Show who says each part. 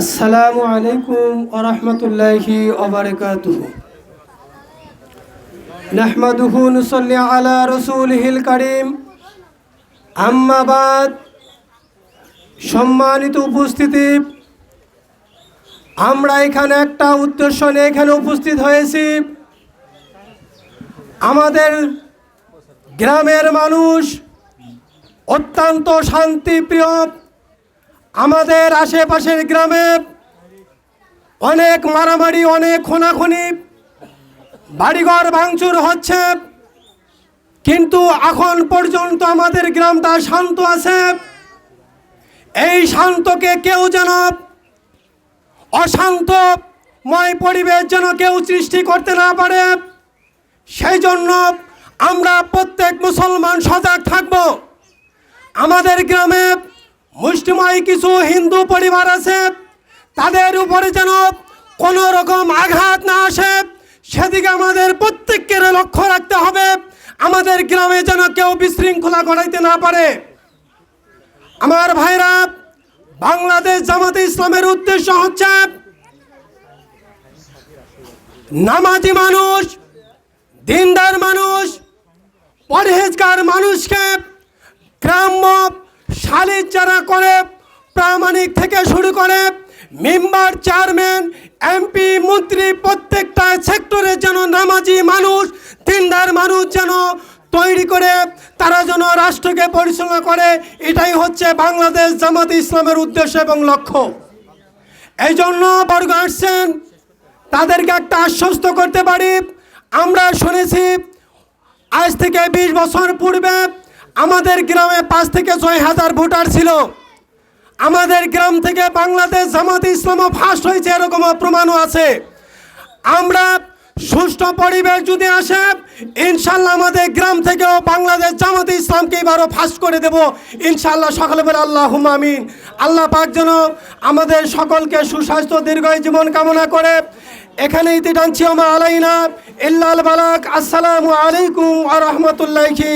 Speaker 1: আসসালামু আলাইকুম ওরহমতুল্লাহি ওবরকাতুহ নাহমাদুহু নুসাল্লি আলা রসুলহিল করিম। আম্মাবাদ সম্মানিত উপস্থিতি। আমরা এখানে একটা উদ্দেশ্য নিয়ে এখানে উপস্থিত হয়েছি। আমাদের গ্রামের মানুষ অত্যন্ত শান্তিপ্রিয় আমাদের আশেপাশের গ্রামে অনেক মারামারি, অনেক খোনাখুনি। বাড়িঘর ভাঙচুর হচ্ছে। কিন্তু এখন পর্যন্ত আমাদের গ্রামটা শান্ত আছে। এই শান্তকে কেউ যেন অশান্তময় পরিবেশ যেন কেউ সৃষ্টি করতে না পারে সেই জন্য আমরা প্রত্যেক মুসলমান সজাগ থাকব। আমাদের গ্রামে মুষ্টিময় কিছু হিন্দু পরিবার আছে, তাদের উপরে যেন কোনো রকম আঘাত না আসে, সেদিকে আমাদের প্রত্যেকের লক্ষ্য রাখতে হবে। আমাদের গ্রামে যেন কেউ বিশৃঙ্খলা ঘটাইতে না পারে। আমার ভাইরা, বাংলাদেশ জামাতে ইসলামের উদ্দেশ্য হচ্ছে, নামাজি মানুষ, দিনদার মানুষ, পরহেজগার মানুষকে সালিশ যারা করে, প্রামাণিক থেকে শুরু করে, মেম্বার, চেয়ারম্যান, এমপি, মন্ত্রী, প্রত্যেকটা সেক্টরে যেন নামাজি মানুষ, দিনদার মানুষ যেন তৈরি করে, তারা যেন রাষ্ট্রকে পরিচালনা করে, এটাই হচ্ছে বাংলাদেশ জামাত ইসলামের উদ্দেশ্য এবং লক্ষ্য। এই জন্য বর্গ আসছেন, তাদেরকে একটা আশ্বস্ত করতে পারি। আমরা শুনেছি, আজ থেকে বিশ বছর পূর্বে আমাদের গ্রামে পাঁচ থেকে ছয় হাজার ভোটার ছিল। আমাদের গ্রাম থেকে বাংলাদেশ জামাত ইসলামও ফার্স্ট হয়েছে এরকম প্রমাণও আছে। আমরা সুষ্ঠু পরিবেশ যদি আসে, ইনশাল্লাহ আমাদের গ্রাম থেকেও বাংলাদেশ জামাত ইসলামকে এবারও ফার্স্ট করে দেব। ইনশাল্লাহ সকলে বলে আল্লাহ আমিন। আল্লাহ পাক যেন আমাদের সকলকে সুস্বাস্থ্য দীর্ঘায়ু জীবন কামনা করে। এখানে ইতি টানছি আমার আলাইনা। ইল্লাল বালাক। আসসালামু আলাইকুম আ রহমতুল্লাহি